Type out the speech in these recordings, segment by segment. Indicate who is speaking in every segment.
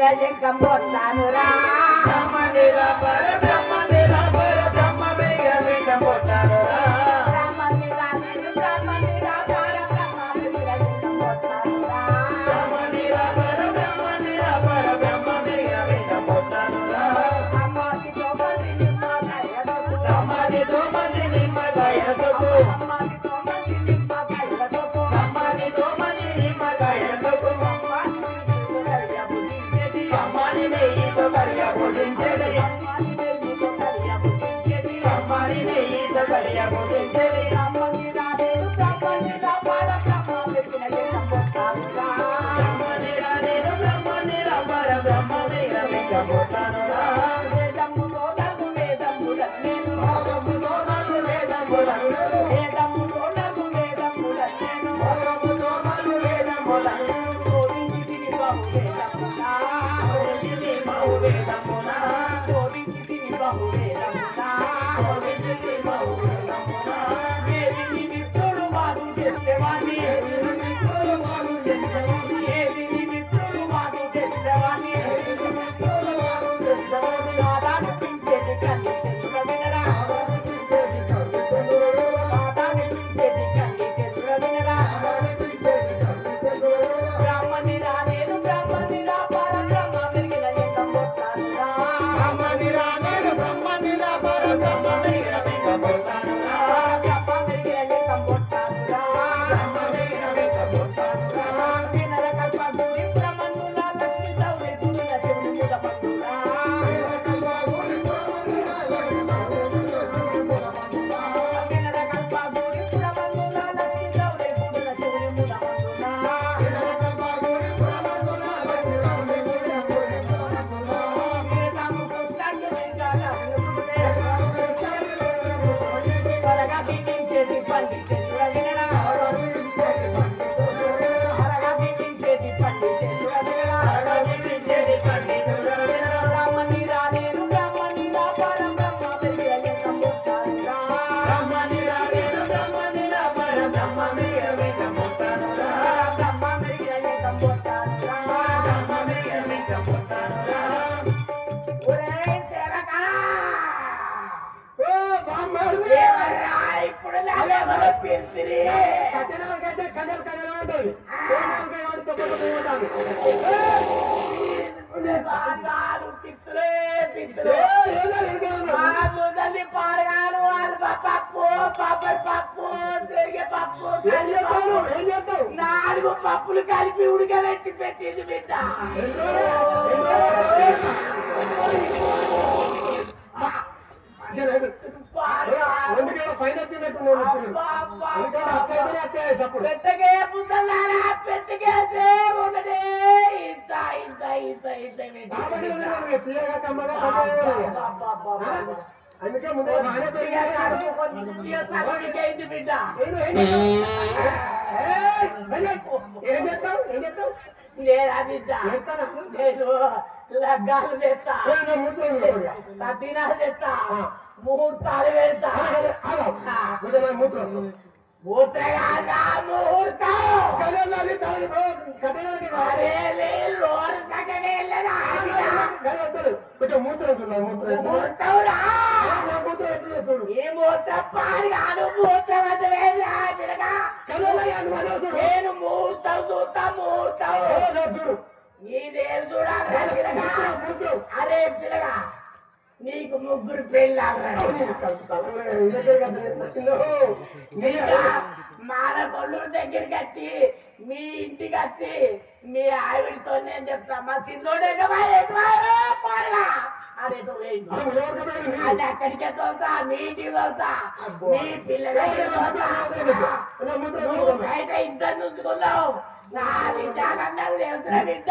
Speaker 1: ಜಯ ಜಯ ಕಂಬೋತ್ಸಾನುರಾಮ ನಿರ ಪರಮ ya Amém. ఇప్పుడు పిత్తులే పిత్తులే మా ముసలి పారగాను వాళ్ళు పప్పు పప్పు పప్పు తిరిగే పప్పు నాలుగు పప్పులు కలిపి ఉడకబెట్టి పెట్టింది బిడ్డ.
Speaker 2: ఏం ఏం
Speaker 1: లేదా బిడ్డ
Speaker 2: చేస్తానా
Speaker 1: నేను లగ్గాలు తెస్తా
Speaker 2: ఏ, నా ముద్ర ఉంది కొద్దిగా.
Speaker 1: తద్దినాలు తెస్తా
Speaker 2: ఆ.
Speaker 1: ముహూర్తాలు వెళ్తా
Speaker 2: ఆగు, ఆగు. కొద్దిగా నా ముద్ర ಮೂರ್ ತಾಳ್ವೆ ಅಂತ ಮೂತ್ರ
Speaker 1: అరే లే
Speaker 2: కొంచెం మూత్రం ఉంటుంది, నా మూత్రం ఎట్లా?
Speaker 1: ముహూర్తంరా
Speaker 2: నా మూత్రం ఎట్లా
Speaker 1: అది నేను చూస్తా
Speaker 2: చూడు.
Speaker 1: నీదేం చూడాలి అరే పిల్లగా నీకు ముగ్గురు
Speaker 2: కదా. నీ
Speaker 1: మాల కొల్లు దగ్గరికి వచ్చి మీ ఇంటికి వచ్చి మీ ఆవిడతో నేను చెప్తా మా?
Speaker 2: నీ.
Speaker 1: అది అక్కడికే తోలుతా మీ ఇంటికి తోలుతా మీ పిల్లల
Speaker 2: ఏ,
Speaker 1: దగ్గరికి
Speaker 2: నా మూత్రం,
Speaker 1: తోలుతా.
Speaker 2: మూత్రం పెట్టు. నా మూత్రం
Speaker 1: నువ్వు
Speaker 2: మూత్రం.
Speaker 1: బయట ఇద్దరు నుంచుకున్నావు నా తెలుసు బిడ్డ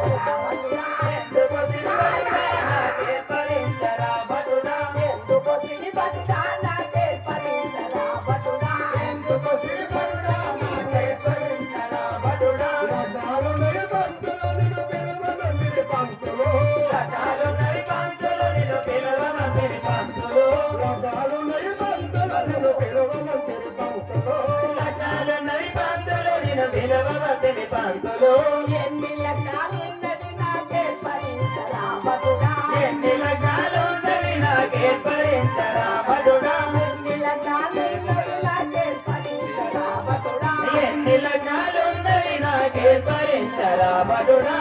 Speaker 3: ఎన్ని లగ్నాలుందవి నాకే భరించరా బడుడా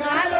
Speaker 3: నాలుగు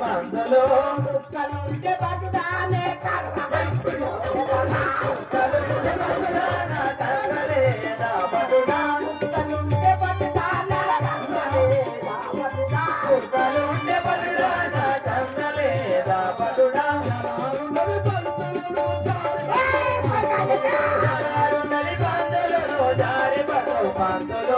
Speaker 3: మందలో కలుంటే పట్టుదానే కలుంటే పట్టుదానే Cuando lo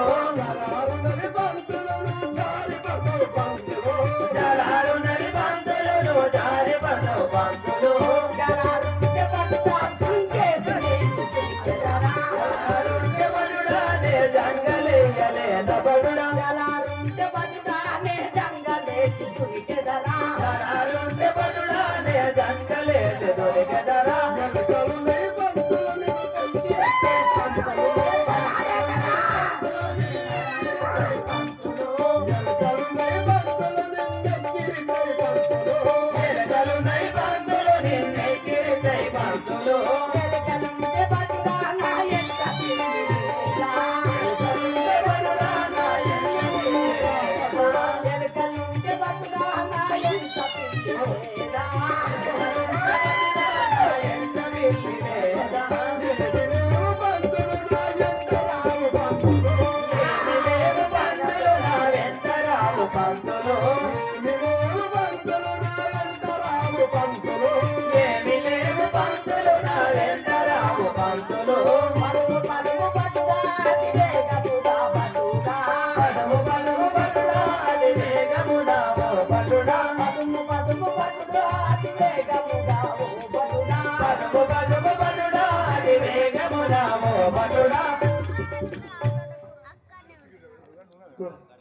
Speaker 2: Doctor